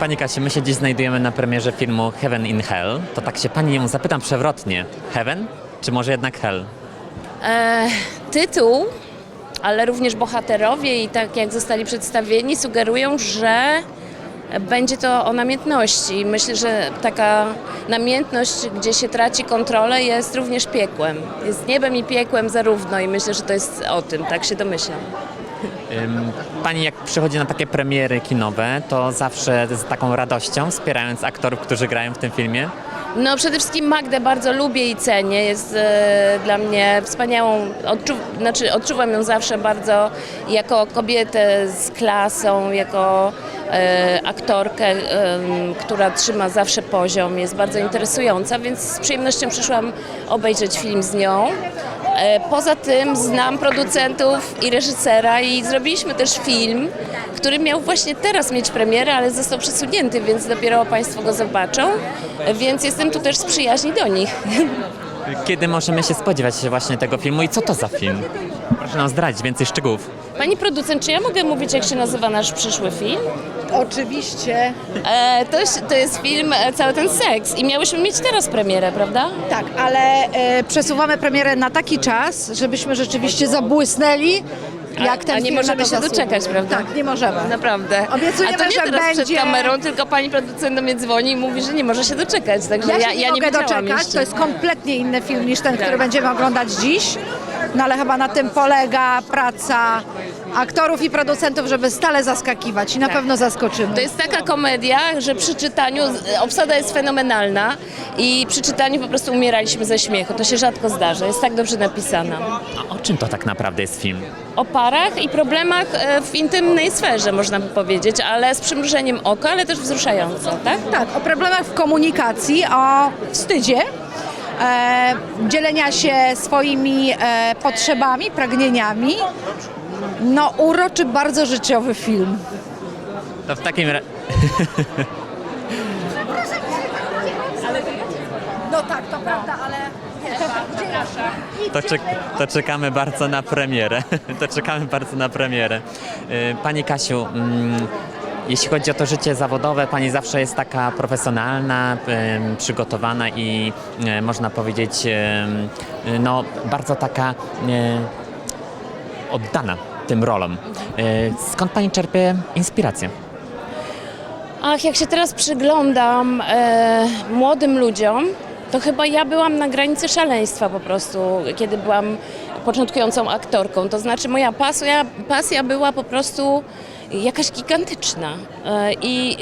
Pani Kasiu, my się dziś znajdujemy na premierze filmu Heaven in Hell. To tak się pani ją zapytam przewrotnie. Heaven? Czy może jednak Hell? E, tytuł, ale również bohaterowie i tak jak zostali przedstawieni, sugerują, że będzie to o namiętności. Myślę, że taka namiętność, gdzie się traci kontrolę, jest również piekłem. Jest niebem i piekłem zarówno i myślę, że to jest o tym, tak się domyślam. Pani jak przychodzi na takie premiery kinowe, to zawsze z taką radością, wspierając aktorów, którzy grają w tym filmie. No przede wszystkim Magdę bardzo lubię i cenię. Jest e, dla mnie wspaniałą, odczu, znaczy odczuwam ją zawsze bardzo jako kobietę z klasą, jako e, aktorkę, em, która trzyma zawsze poziom, jest bardzo interesująca, więc z przyjemnością przyszłam obejrzeć film z nią. E, Poza tym znam producentów i reżysera i zrobiliśmy też film, który miał właśnie teraz mieć premierę, ale został przesunięty, więc dopiero Państwo go zobaczą. E, Więc jestem tu też z przyjaźni do nich. Kiedy możemy się spodziewać się właśnie tego filmu i co to za film? Proszę nam zdradzić więcej szczegółów. Pani producent, czy ja mogę mówić, jak się nazywa nasz przyszły film? Oczywiście, E, to, jest- to jest film e, Cały ten seks i miałyśmy mieć teraz premierę, prawda? tak, ale e, przesuwamy premierę na taki czas, żebyśmy rzeczywiście zabłysnęli, jak ten a nie film możemy na to się zasługuje. doczekać, prawda? Tak, nie możemy. Naprawdę. Obiecujemy, a to nie że teraz będzie- przed kamerą, tylko pani producent do mnie dzwoni i mówi, że nie może się doczekać. Także Ja ja, się nie ja mogę wiedziałam doczekać, jeszcze. to jest kompletnie inny film niż ten, który Tak. będziemy oglądać dziś. No ale chyba na tym polega praca aktorów i producentów, żeby stale zaskakiwać i na pewno zaskoczymy. To jest taka komedia, że przy czytaniu e, obsada jest fenomenalna i przy czytaniu po prostu umieraliśmy ze śmiechu. To się rzadko zdarza. Jest tak dobrze napisana. A o czym to tak naprawdę jest film? O parach i problemach e, w intymnej sferze, można by powiedzieć, ale z przymrużeniem oka, ale też wzruszająco, tak? Tak, o problemach w komunikacji, o wstydzie, dzielenia się swoimi e, potrzebami, pragnieniami. No, uroczy, bardzo życiowy film. To w takim ra- No tak, to prawda, ale... to, czek- to czekamy bardzo na premierę. To czekamy bardzo na premierę. Y, Pani Kasiu, mm, jeśli chodzi o to życie zawodowe, Pani zawsze jest taka profesjonalna, przygotowana i y, można powiedzieć, no bardzo taka y, oddana tym rolom. Y, Skąd Pani czerpie inspirację? Ach, jak się teraz przyglądam e, młodym ludziom, to chyba ja byłam na granicy szaleństwa po prostu, kiedy byłam początkującą aktorką. To znaczy moja pasja, pasja była po prostu jakaś gigantyczna. E, I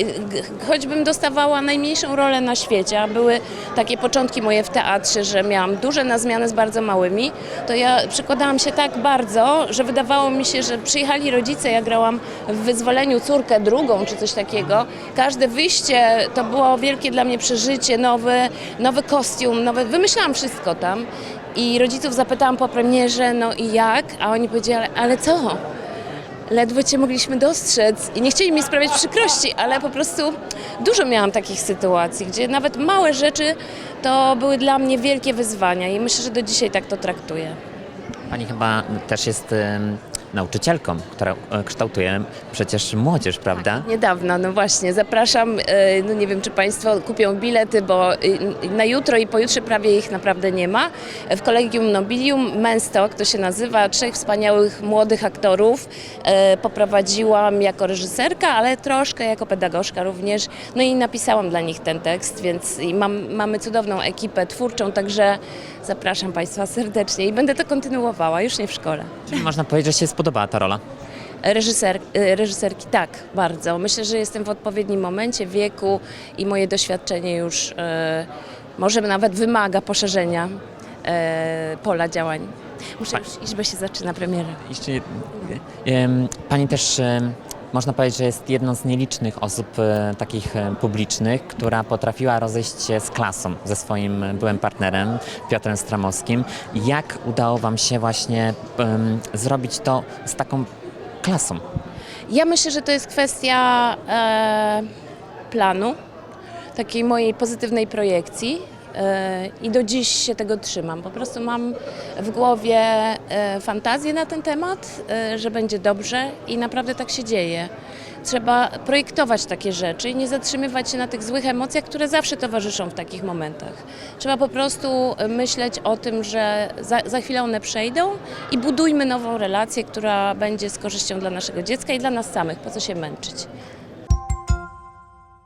choćbym dostawała najmniejszą rolę na świecie, a były takie początki moje w teatrze, że miałam duże na zmianę z bardzo małymi, to ja przykładałam się tak bardzo, że wydawało mi się, że przyjechali rodzice, ja grałam w wyzwoleniu córkę drugą czy coś takiego. Każde wyjście to było wielkie dla mnie przeżycie, nowy, nowy kostium, nowe, wymyślałam wszystko tam. I rodziców zapytałam po premierze, no i jak? A oni powiedzieli, ale co? ledwo cię mogliśmy dostrzec i nie chcieli mi sprawiać przykrości, ale po prostu dużo miałam takich sytuacji, gdzie nawet małe rzeczy to były dla mnie wielkie wyzwania i myślę, że do dzisiaj tak to traktuję. Pani chyba też jest nauczycielką, która e, kształtuje przecież młodzież, prawda? Niedawno, no właśnie, zapraszam, e, no nie wiem, czy Państwo kupią bilety, bo na jutro i pojutrze prawie ich naprawdę nie ma. W Kolegium Nobilium Menstock to się nazywa, trzech wspaniałych młodych aktorów e, poprowadziłam jako reżyserka, ale troszkę jako pedagogzka również, no i napisałam dla nich ten tekst, więc mam, mamy cudowną ekipę twórczą, także zapraszam Państwa serdecznie i będę to kontynuowała, już nie w szkole. Czyli można powiedzieć, że się spodobała ta rola. Reżyser, e, reżyserki tak, bardzo. Myślę, że jestem w odpowiednim momencie wieku i moje doświadczenie już e, może nawet wymaga poszerzenia e, pola działań. Muszę już iść, bo się zaczyna premiera. Pani też można powiedzieć, że jest jedną z nielicznych osób e, takich e, publicznych, która potrafiła rozejść się z klasą ze swoim byłym partnerem Piotrem Stramowskim. Jak udało Wam się właśnie em, zrobić to z taką klasą? Ja myślę, że to jest kwestia e, planu, takiej mojej pozytywnej projekcji. E, I do dziś się tego trzymam. Po prostu mam w głowie e, fantazję na ten temat, e, że będzie dobrze i naprawdę tak się dzieje. trzeba projektować takie rzeczy i nie zatrzymywać się na tych złych emocjach, które zawsze towarzyszą w takich momentach. Trzeba po prostu myśleć o tym, że za, za chwilę one przejdą i budujmy nową relację, która będzie z korzyścią dla naszego dziecka i dla nas samych. Po co się męczyć?